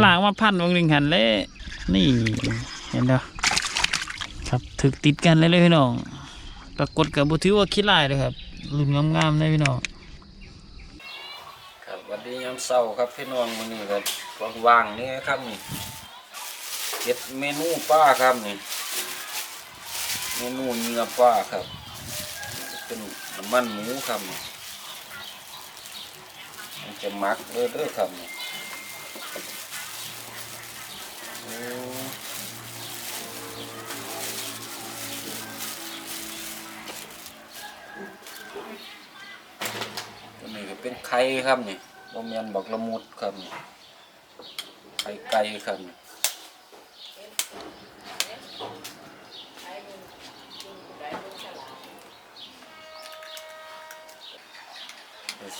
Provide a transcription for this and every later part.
หลางมาพันวงหนึ่งหันเลยนี่เห็นเด้อครับถึกติดกันเลยเลยพี่น้องปรากฏกับบุถือว่าขี้ลายเลยครับรุ่นงามๆเลยพี่น้องครับวันนี้ยามเช้าครับพี่น้องมื้อนี้ก็ว่างๆนี่ครับนี่เฮ็ดเมนูป้าครับนี่เมนูเนื้อป้าครับ เป็นน้ำมันหมูครับนี่มันจะหมักเด้อเด้อครับนี่ ไข่ครับนี่บะเม่นบักละมุดครับนี่ไข่ไก่ครับนี่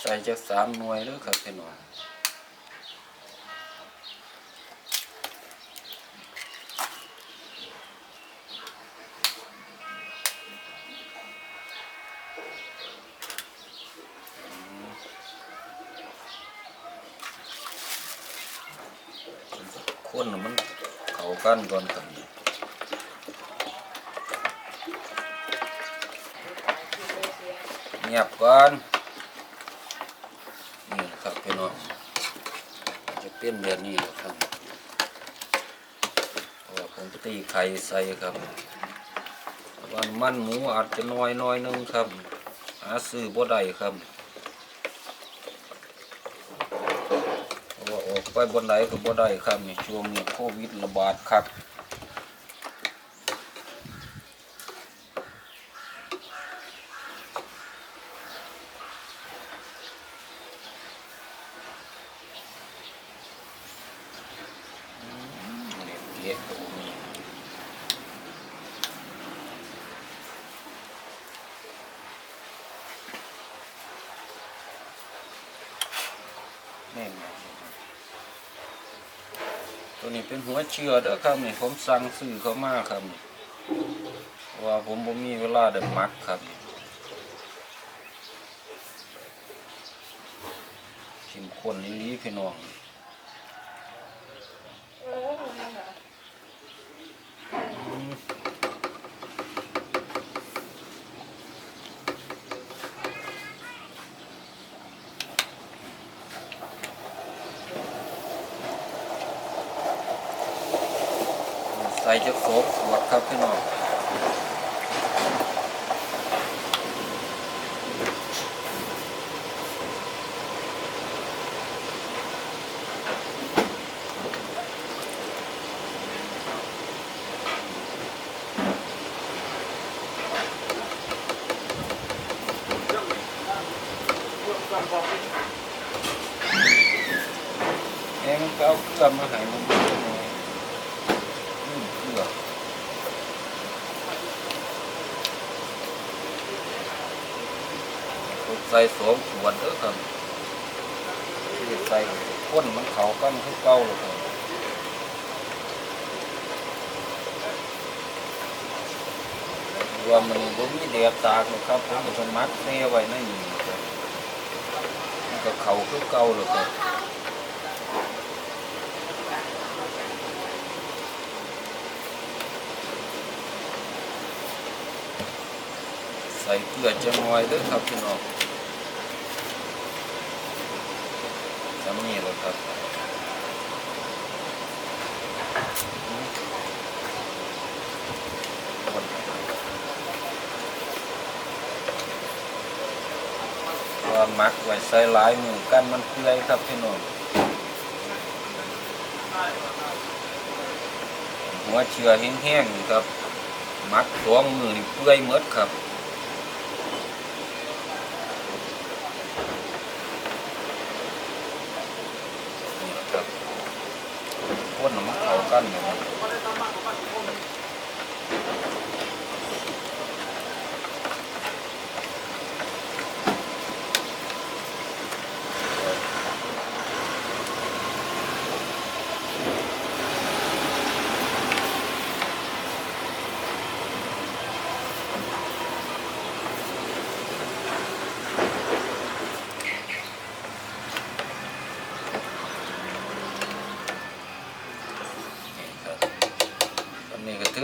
ใส่จักสามหน่วยเด้อครับพี่น้อง คนน่ะมันเข้ากันก่อนครับเงียบก่อนนี่ครับพี่น้องจะเป็นแบบนี้ครับเราะว่าผมตีไข่ใส่ครับวันมันหมูอาจจะน้อยน้อยนึงครับหาซื้อบ่ได้ครับเพราะว่า ออกไปบนไหนก็บ่ได้ครับในช่วงนี้โควิดระบาดครับเด็ดเก็บตรงนี้นะ ตัวนี้เป็นหัวเชือเด้อครับนี่ผมสั่งซื้อเขามาครับว่าผมบ่มีเวลาได้หมักครับชิมข้นอีหลีพี่น้อง ส่จะโครบขวดครับพี่น้องเอ็งก็เอาเครื่องมาให้มันดูหน่อยอืมเครื่อง ใส่สวมขวดเออครับที่ใส่ข้นมันเขากันคือเก่าเลยครับว่ามันบ่มีแดดตากนะครับผมก็จะมัดเซ่ไว้ในนี่ครับมันก็เขาคือเก่าเลยครับ ส่เกลือจะงอยด้วยครับพี่น้องทำนี่เลยครับว่ามักไว้ใส่หลายมือกันมันเปื่อยครับพี่น้องหัวเชื้อแห้งๆครับ มักสองมือนี่เปื่อยหมดครับ นี่ครับพ่ นน้ำมั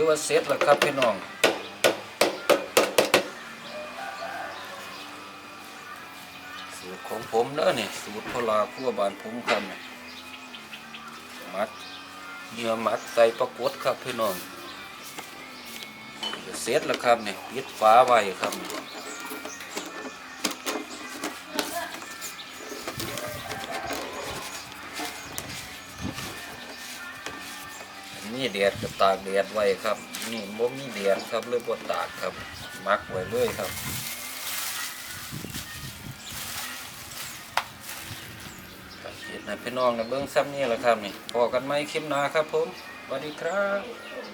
ว่าเสร็จแล้วครับพี่น้องสูตรของผมเนอะนี่สูตรพลาคั่วบานผมครับนี่ยมัดเหยื่อมัดใส่ประกดครับพี่น้องเสร็จแล้วครับนี่ปิดฝาไว้ครับ นี่อันนี่แดดก็ตากแดดไว้ครับ นี่บ่มีแดดครับเลยบ่ตากครับ มักไว้เลยครับเห็ดให้พี่น้องนะเบื้องซ้ำนี่แหละครับนี่พอกันไหมคลิปหน้าครับผมสวัสดีครับ